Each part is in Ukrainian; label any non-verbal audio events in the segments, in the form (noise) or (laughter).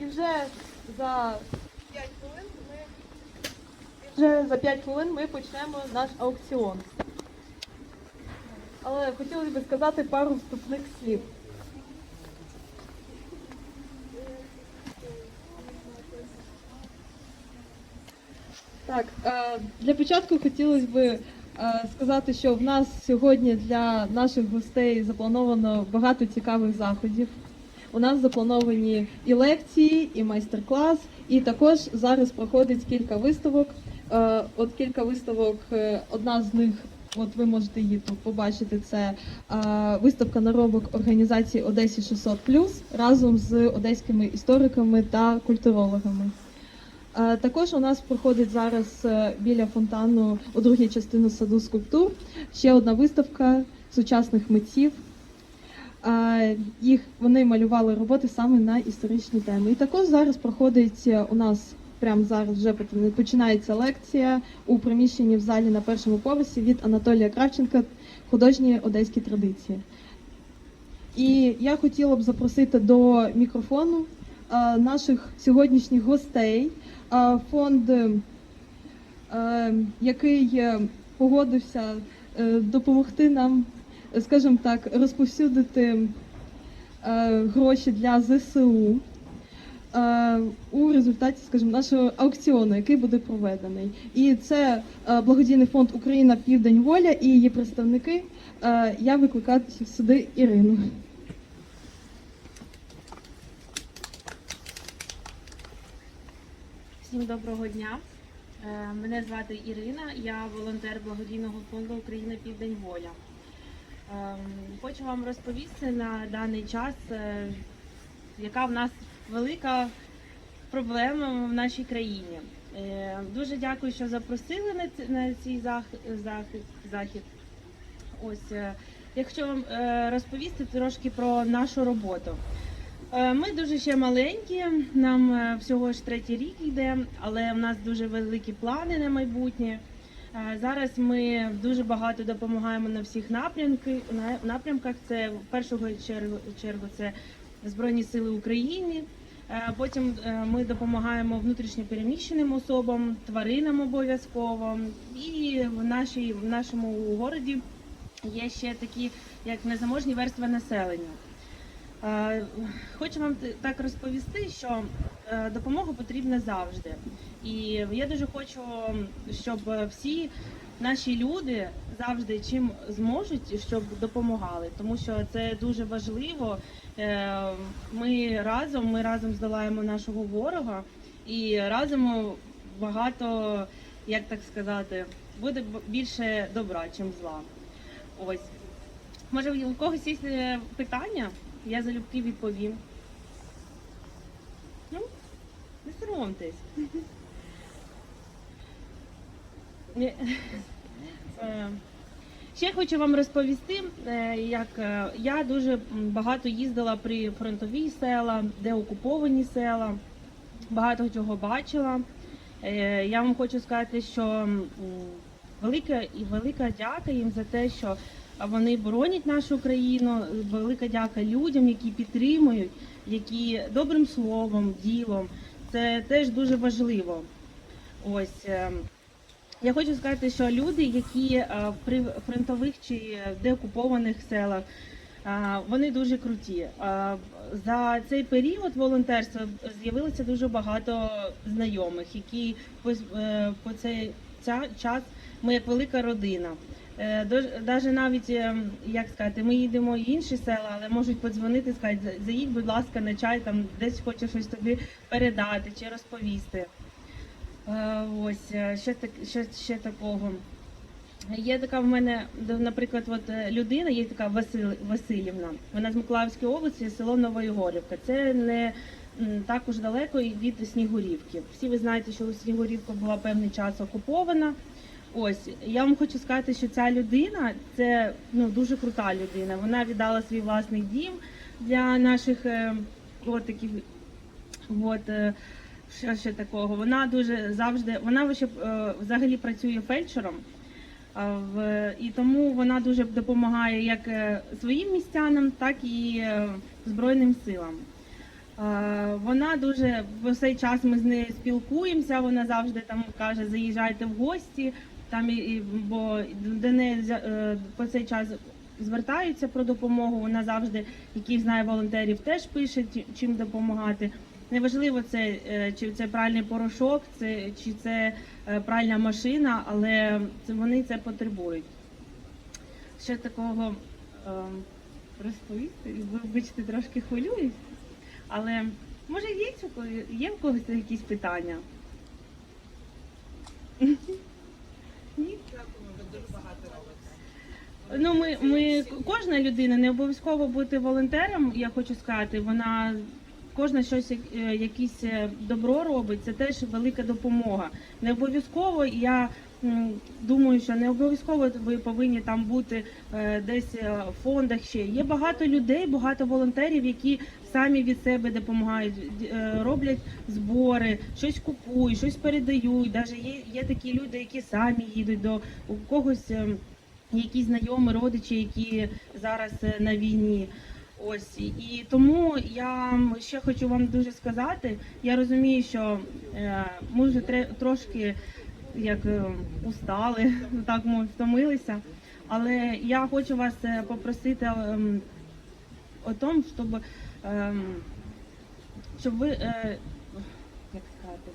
І вже за 5 хвилин ми вже за 5 хвилин ми почнемо наш аукціон. Але хотілося б сказати пару вступних слів. Так, е, для початку хотілося б сказати, що в нас сьогодні для наших гостей заплановано багато цікавих заходів. У нас заплановані і лекції, і майстер-клас, і також зараз проходить кілька виставок. Е, От кілька виставок, е, одна з них, от ви можете її тут побачити, це е, виставка наробок організації Одесі 600 разом з одеськими істориками та культурологами. Також у нас проходить зараз е, біля фонтану у другій частині саду скульптур ще одна виставка сучасних митців. Їх вони малювали роботи саме на історичні теми. І також зараз проходить е, у нас прямо зараз вже починається лекція у приміщенні в залі на першому поверсі від Анатолія Кравченка художні одеські традиції. І я хотіла б запросити до мікрофону наших сьогоднішніх гостей. Е, Фонд, е, який е, погодився е, допомогти нам, е, скажімо так, розповсюдити е, гроші для ЗСУ е, у результаті, скажімо, нашого аукціону, який буде проведений. І це е, благодійний фонд Україна Південь Воля і її представники. Е, Я викликаю сюди Ірину. Всім доброго дня. Е, Мене звати Ірина, я волонтер благодійного фонду Україна Південь Воля. Ем, Хочу вам розповісти на даний час, е, яка в нас велика проблема в нашій країні. Е, Дуже дякую, що запросили на цей захід. Ось е, я хочу вам е, розповісти трошки про нашу роботу. Е, Ми дуже ще маленькі, нам е, всього ж третій рік йде, але в нас дуже великі плани на майбутнє. Е, Зараз ми дуже багато допомагаємо на всіх напрямки, на- напрямках. Це в першу чергу, чергу це Збройні Сили України. Потім ми допомагаємо внутрішньо переміщеним особам, тваринам обов'язково. І в, нашій, в нашому городі є ще такі, як незаможні верстви населення. Е, Хочу вам так розповісти, що е, допомога потрібна завжди. І я дуже хочу, щоб всі наші люди завжди чим зможуть, щоб допомагали, тому що це дуже важливо. Е, Ми разом, ми разом здолаємо нашого ворога і разом багато, як так сказати, буде більше добра, чим зла. Ось. Може, у когось є питання? Я залюбки відповім. Ну, не соромтесь. Е, Ще хочу вам розповісти, е, як е, я дуже багато їздила при фронтовій села, де окуповані села, багато чого бачила. Е, Я вам хочу сказати, що велика і велика дяка їм за те, що вони боронять нашу країну. Велика дяка людям, які підтримують, які добрим словом, ділом. Це теж дуже важливо. Ось е, я хочу сказати, що люди, які е, при фронтових чи деокупованих селах, е, вони дуже круті. За цей період волонтерства з'явилося дуже багато знайомих, які по цей час ми як велика родина. Навіть навіть е, як сказати, ми їдемо в інші села, але можуть подзвонити, сказати, заїдь, будь ласка, на чай, там десь хочу щось тобі передати чи розповісти. Е, Ось е, ще так, ще, ще такого. Є така в мене, наприклад, от е, людина, є така Василь, Васильівна. Вона з Миколаївської області, село Новоєгорівка. Це не також далеко від Снігурівки. Всі ви знаєте, що Снігурівка була певний час окупована. Ось я вам хочу сказати, що ця людина це ну дуже крута людина. Вона віддала свій власний дім для наших е, от таких от. е, що ще такого? Вона дуже завжди, вона е, взагалі працює фельдшером. І тому вона дуже допомагає як своїм містянам, так і Збройним силам. Е, Вона дуже в цей час ми з нею спілкуємося. Вона завжди там каже: заїжджайте в гості. Там і, бо до неї е, по цей час звертаються про допомогу. Вона завжди, яких знає волонтерів, теж пише чим допомагати. Неважливо, це е, чи це пральний порошок, це чи це пральна машина, але вони це потребують. Ще такого ем, розповісти, вибачте, трошки хвилююсь. Але може є, є в когось якісь питання? Ні? Ну, ми, ми кожна людина не обов'язково бути волонтером, я хочу сказати, вона кожна щось е, якесь е, добро робить, це теж велика допомога. Не обов'язково я думаю, що не обов'язково ви повинні там бути е, десь в фондах ще. Є багато людей, багато волонтерів, які самі від себе допомагають, е, роблять збори, щось купують, щось передають. Даже є, є такі люди, які самі їдуть до у когось. ем, якісь знайомі родичі, які зараз е, на війні. Ось і тому я ще хочу вам дуже сказати. Я розумію, що е, ми вже трошки як устали, (laughs) так ми втомилися. Але я хочу вас попросити ем, о тому, щоб, щоб ви е, як сказати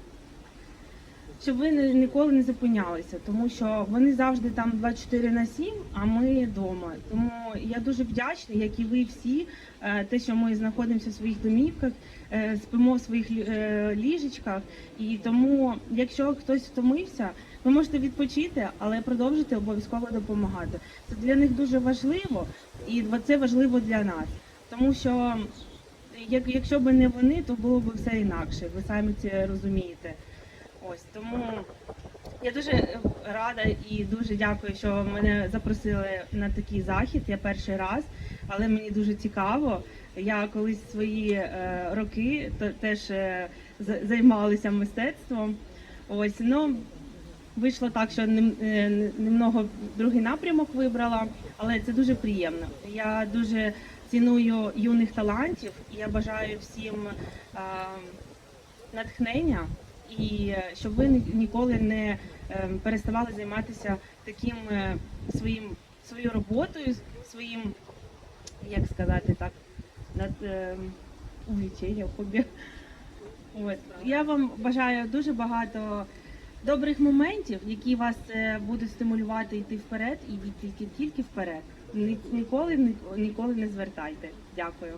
щоб ви ні- ніколи не зупинялися, тому що вони завжди там 24 на 7, а ми вдома. Тому я дуже вдячна, як і ви всі, е, те, що ми знаходимося в своїх домівках, е, спимо в своїх ліжечках. І тому, якщо хтось втомився, ви можете відпочити, але продовжити обов'язково допомагати. Це для них дуже важливо, і це важливо для нас, тому що. Як, якщо б не вони, то було б все інакше. Ви самі це розумієте. Ось тому я дуже рада і дуже дякую, що мене запросили на такий захід. Я перший раз, але мені дуже цікаво. Я колись свої е, роки теж е, займалася мистецтвом. Ось ну вийшло так, що нем- е, немного другий напрямок вибрала, але це дуже приємно. Я дуже ціную юних талантів. і Я бажаю всім е, натхнення і е, щоб ви ніколи не е, переставали займатися таким е, своїм своєю роботою, своїм, як сказати так, над е, хобі. От. Я вам бажаю дуже багато добрих моментів, які вас будуть стимулювати йти вперед і тільки тільки вперед. Ні- Ніколи ні- ніколи не звертайте. Дякую.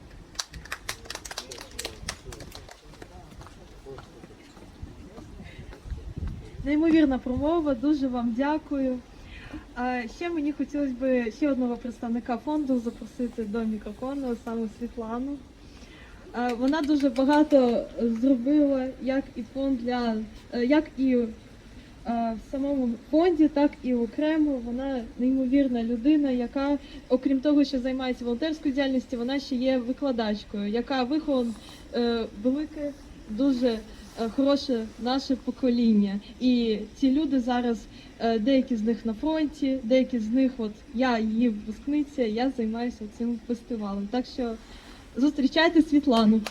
Неймовірна промова, дуже вам дякую. Ще мені хотілося б ще одного представника фонду запросити до мікрофону, саме Світлану. Вона дуже багато зробила, як і фонд для е, як і в самому фонді, так і окремо. Вона неймовірна людина, яка, окрім того, що займається волонтерською діяльністю, вона ще є викладачкою, яка виховала е, велике, дуже е, хороше наше покоління. І ці люди зараз, е, деякі з них на фронті, деякі з них, от я її випускниця, я займаюся цим фестивалем. Так що зустрічайте Світлану.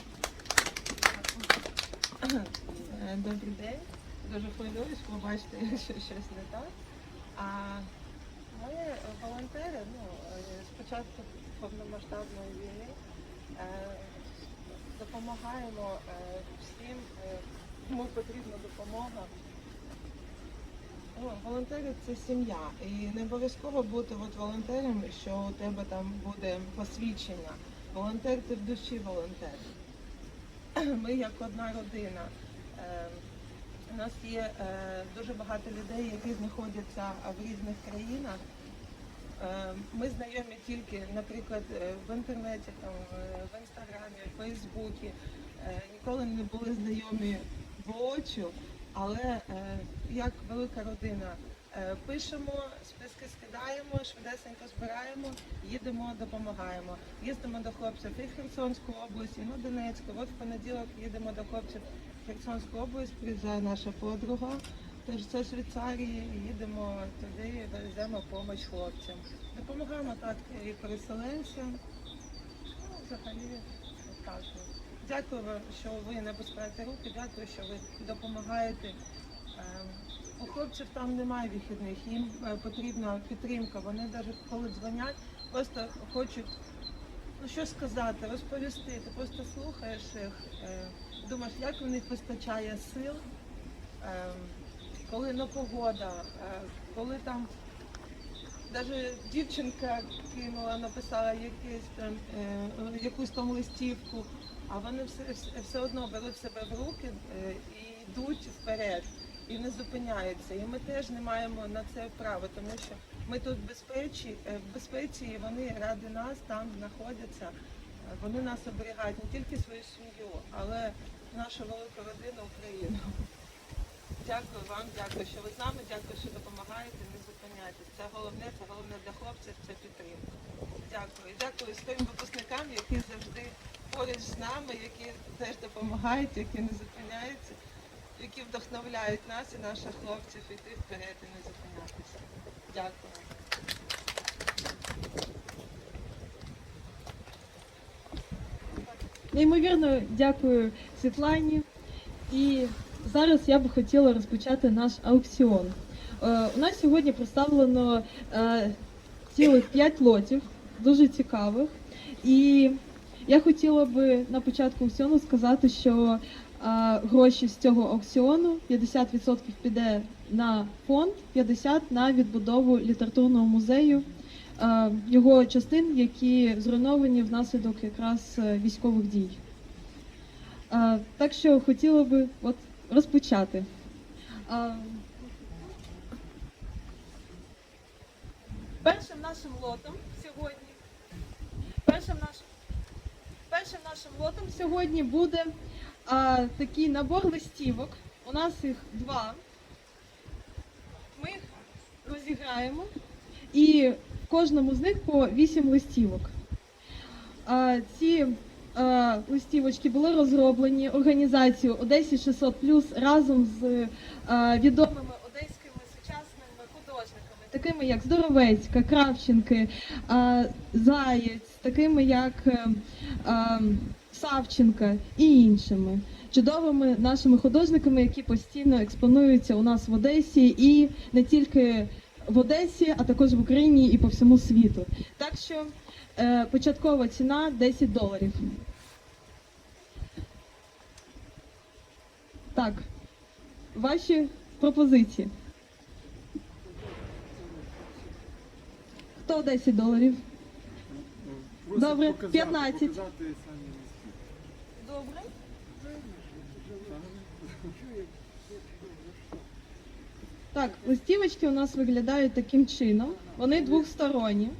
Добрий день. Дуже хвилююсь, бо бачите, (laughs) якщо щось не так. А ми е, волонтери, ну, е, з початку повномасштабної війни е, допомагаємо всім, кому потрібна допомога. Ну, волонтери це сім'я. І не обов'язково бути от волонтером, що у тебе там буде посвідчення. Волонтер ти в душі волонтер. (clears throat) Ми як одна родина. У нас є е, дуже багато людей, які знаходяться в різних країнах. Е, Ми знайомі тільки, наприклад, е, в інтернеті, там, в інстаграмі, в Фейсбуці. Ніколи не були знайомі воочу, але е, як велика родина пишемо, списки скидаємо, швидесенько збираємо, їдемо, допомагаємо. Їздимо до хлопців і в Херсонську область, і на Донецьку. От в понеділок їдемо до хлопців в Херсонську область, приїжджає наша подруга, Тож це Швейцарії, їдемо туди, веземо допомогу хлопцям. Допомагаємо так і переселенцям. Ну, взагалі, так. Дякую, що ви не пускаєте руки, дякую, що ви допомагаєте. У хлопців там немає вихідних, їм е, потрібна підтримка. Вони навіть коли дзвонять, просто хочуть ну, що сказати, розповісти. Ти просто слухаєш їх, е, думаєш, як в них вистачає сил, е, коли непогода, е, коли там навіть дівчинка кинула, написала якийсь там, якусь там листівку, а вони все, все, одно беруть себе в руки і йдуть вперед. І не зупиняються. І ми теж не маємо на це права, тому що ми тут в безпечі, е, в безпеці, і вони ради нас там знаходяться. Е, Вони нас оберігають не тільки свою сім'ю, але нашу велику родину Україну. Дякую вам, дякую, що ви з нами, дякую, що допомагаєте, не зупиняйтесь. Це головне, це головне для хлопців, це підтримка. Дякую. Дякую своїм випускникам, які завжди поруч з нами, які теж допомагають, які не зупиняються, які вдохновляють нас і наших хлопців іти вперед і не зупинятися. Дякую. Неймовірно дякую Світлані. І зараз я би хотіла розпочати наш аукціон. Е, у нас сьогодні представлено е, цілих 5 лотів, дуже цікавих. І я хотіла би на початку аукціону сказати, що гроші з цього аукціону 50% піде на фонд, 50% на відбудову літературного музею. Його частин, які зруйновані внаслідок якраз е, військових дій. Так що хотіла би от розпочати. Першим нашим лотом сьогодні. Першим нашим, першим нашим лотом сьогодні буде а, такий набор листівок. У нас їх два. Ми їх розіграємо. І в кожному з них по вісім листівок. А, ці а, листівочки були розроблені організацією Одесі 600 разом з а, відомими одеськими сучасними художниками, такими як Здоровецька, Кравченки, а, Заєць, такими як а, Савченка і іншими. Чудовими нашими художниками, які постійно експонуються у нас в Одесі і не тільки в Одесі, а також в Україні і по всьому світу. Так що е, початкова ціна 10 доларів. Так, ваші пропозиції. Хто 10 доларів? Добре, показати, 15. Добре. Так, листівочки у нас виглядають таким чином. Вони двохсторонні.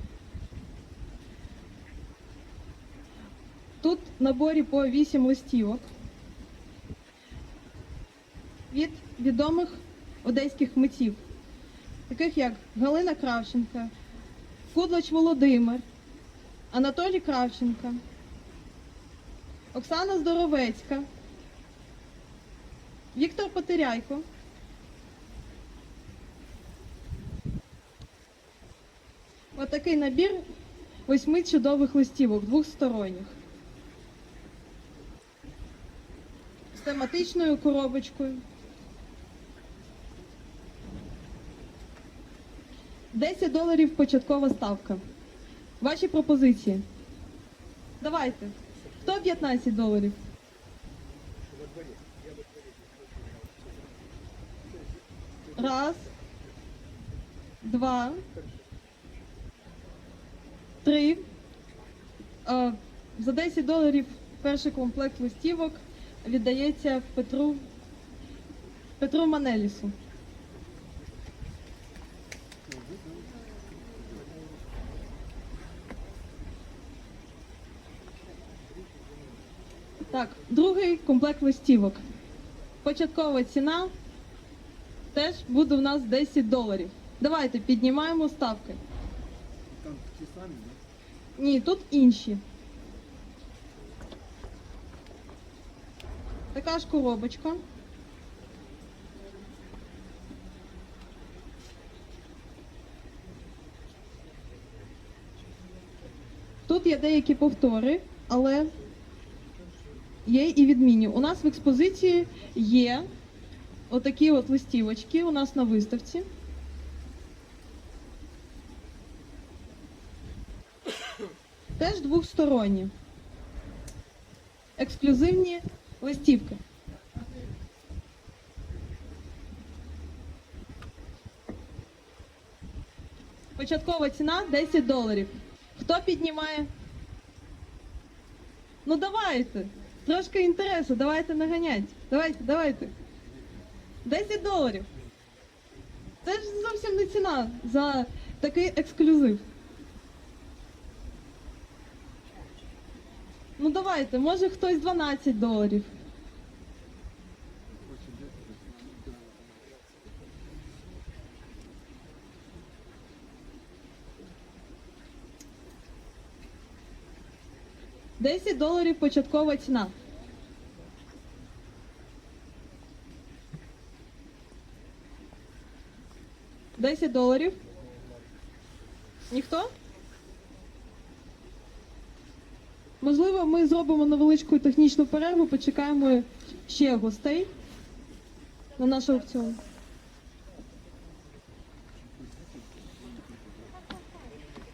Тут в наборі по 8 листівок від відомих одеських митців, таких як Галина Кравченка, Кудлач Володимир, Анатолій Кравченка, Оксана Здоровецька, Віктор Потеряйко. Отакий набір восьми чудових листівок двохсторонніх. З тематичною коробочкою. 10 доларів початкова ставка. Ваші пропозиції. Давайте. Хто 15 доларів? Раз. Два. Три. Е, За 10 доларів перший комплект листівок віддається Петру Петру Манелісу. Так, другий комплект листівок. Початкова ціна теж буде в нас 10 доларів. Давайте піднімаємо ставки. Там ті самі, да? Ні, тут інші. Така ж коробочка. Тут є деякі повтори, але є і відмінні. У нас в експозиції є отакі от листівочки у нас на виставці. Теж двохсторонні. Ексклюзивні листівки. Початкова ціна 10 доларів. Хто піднімає? Ну давайте. Трошки інтересу, давайте наганять. Давайте, давайте. 10 доларів. Це ж зовсім не ціна за такий ексклюзив. Ну давайте, може хтось 12 доларів. 10 доларів початкова ціна. Десять доларів. Ніхто? Можливо, ми зробимо невеличку технічну перерву, почекаємо ще гостей на наш аукціон.